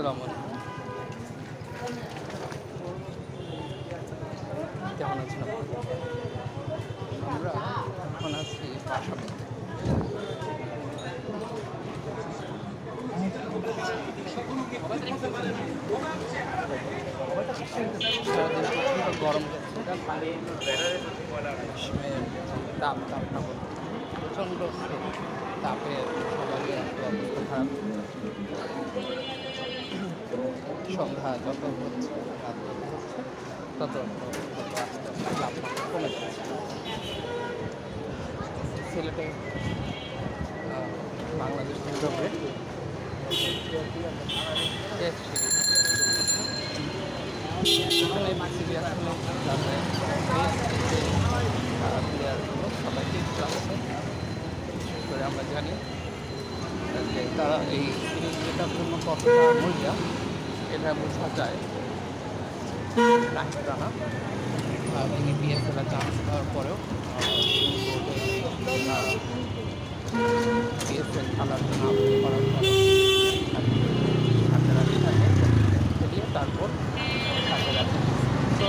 আসসালামু আলাইকুম। কেমন? আমরা এখন আছি প্রচণ্ড গরম গ্রীষ্মের তাপ তাপটা প্রচণ্ড তাপে সবারই খারাপ সন্ধ্যা যত হচ্ছে তত কমে সিলেটে বাংলাদেশ আমরা জানি তারা এই সিরিজ পূর্ণ কতটা মূল্যা এটা বোঝা যায়। রানা। আহ, তিনি চান্স পাওয়ার পরেও পিএসএল খেলার জন্য আবেদন করার থাকে। তারপর তো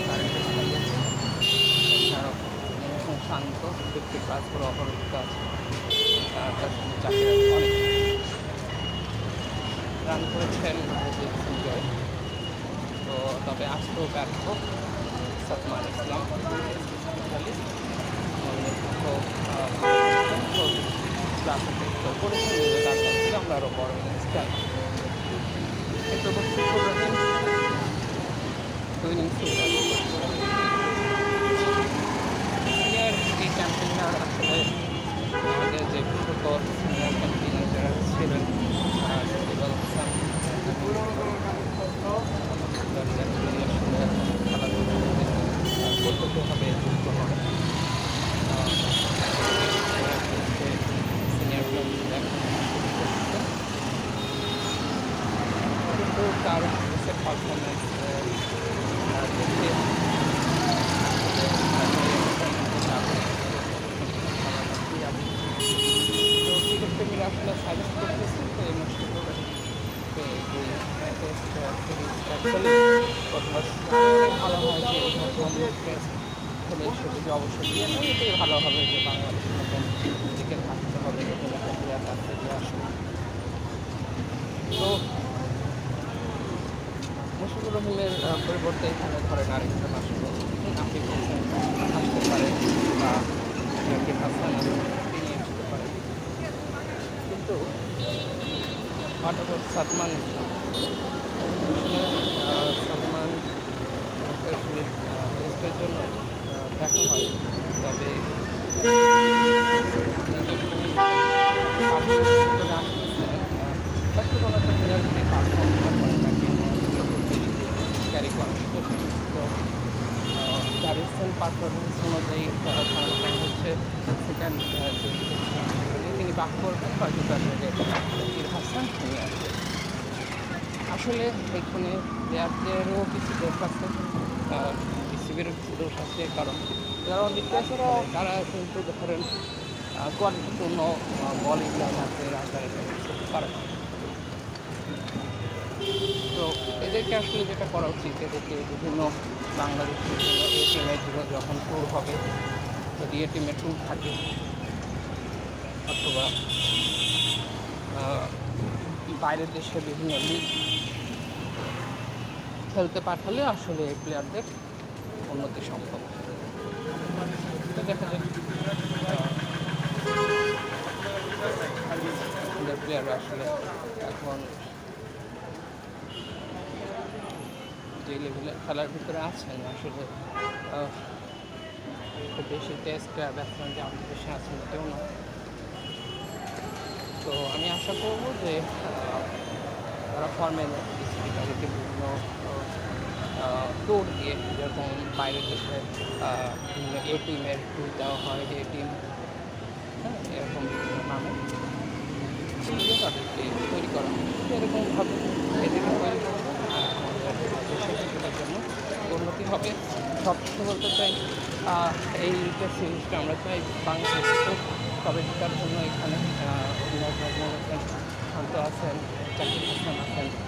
টার্গেটে চালিয়েছে এছাড়াও খুব শান্ত প্লাস করে অপরাজিত আছে তার সঙ্গে চাকরি অনেক রান করেছেন জয় তো তবে আজকেও ব্যর্থ সাতমান ইসলাম করেছেন তার কাছ থেকে আমরা আরও বড় কিন্তু মুশফিকুর রহিম দুই ইনিংস সিনিয়র এই চ্যাম্পিয়নরা আসলে আমাদের যে বিশ্বকর সিনিয়র চ্যাম্পিয়ন যারা ছিলেন আহ, শহীদুল হাসান দরজার জন্য আসলে খেলাধুলার মধ্যে, আহ, প্রত্যক্ষভাবে যুক্ত হন সিনিয়র ক্লাব কিন্তু তার সে পারফরমেন্স দেখতে তো ক্রিকেট প্রেমীরা আসলে সাজেস্ট করতেছে তো এই মুশকিল ভালো হবে যে হবে থেকে আসবে তো পরিবর্তে এখানে ধরেন আরেকজন আসলে। আফিক হোসেন আসতে পারে বা জাকির হাসান তিনি আসতে পারেন কিন্তু অ্যাবাউট সাদমান ইসলাম। সাদমান আসলে টেস্টের জন্য দেখা হয়। তবে ক্যারি করেন তো তার রিসেন্ট পারফরমেন্স অনুযায়ী হচ্ছে সেকেন্ড তিনি বাক করবেন, হয়তো তার জাকির হাসান নিয়ে আসবে আসলে এখানে প্লেয়ারদেরও কিছু দোষ আছে বিসিবিরও কিছু দোষ আছে, কারণ যারা টেস্ট তারা কিন্তু ধরেন কোয়ালিটিপূর্ণ বলিং লাইন আছে করতে পারে। তো এদেরকে আসলে যেটা করা উচিত, এদেরকে বিভিন্ন বাংলাদেশের বিভিন্ন এ টিমের যখন ট্যুর হবে, যদি এ টিমের ট্যুর থাকে অথবা বাইরের দেশে বিভিন্ন লিগ খেলতে পাঠালে আসলে এই প্লেয়ারদের উন্নতি সম্ভব। প্লেয়াররা আসলে এখন যে লেভেলের খেলার ভিতরে আছেন, আসলে খুব বেশি টেস্ট ব্যাটসম্যান যে আমাদের দেশে আছেন কেউ না। তো আমি আশা করব যে, তারা ফর্মে বিসিবি তাদেরকে বিভিন্ন ট্যুর দিয়ে যেরকম বাইরের দেশে এ টিমের ট্যুর দেওয়া হয়, এ টিম হ্যাঁ এরকম বিভিন্ন নামে। সেইগুলো তাদেরকে তৈরি করা হয়। এরকমভাবে এদেরকে তৈরি জন্য উন্নতি হবে। সব কিছু বলতে চাই এই সিরিজটা আমরা চাই বাংলাদেশ, তবে জেতার জন্য এখানে শান্ত আছেন জাকির হাসান আছেন।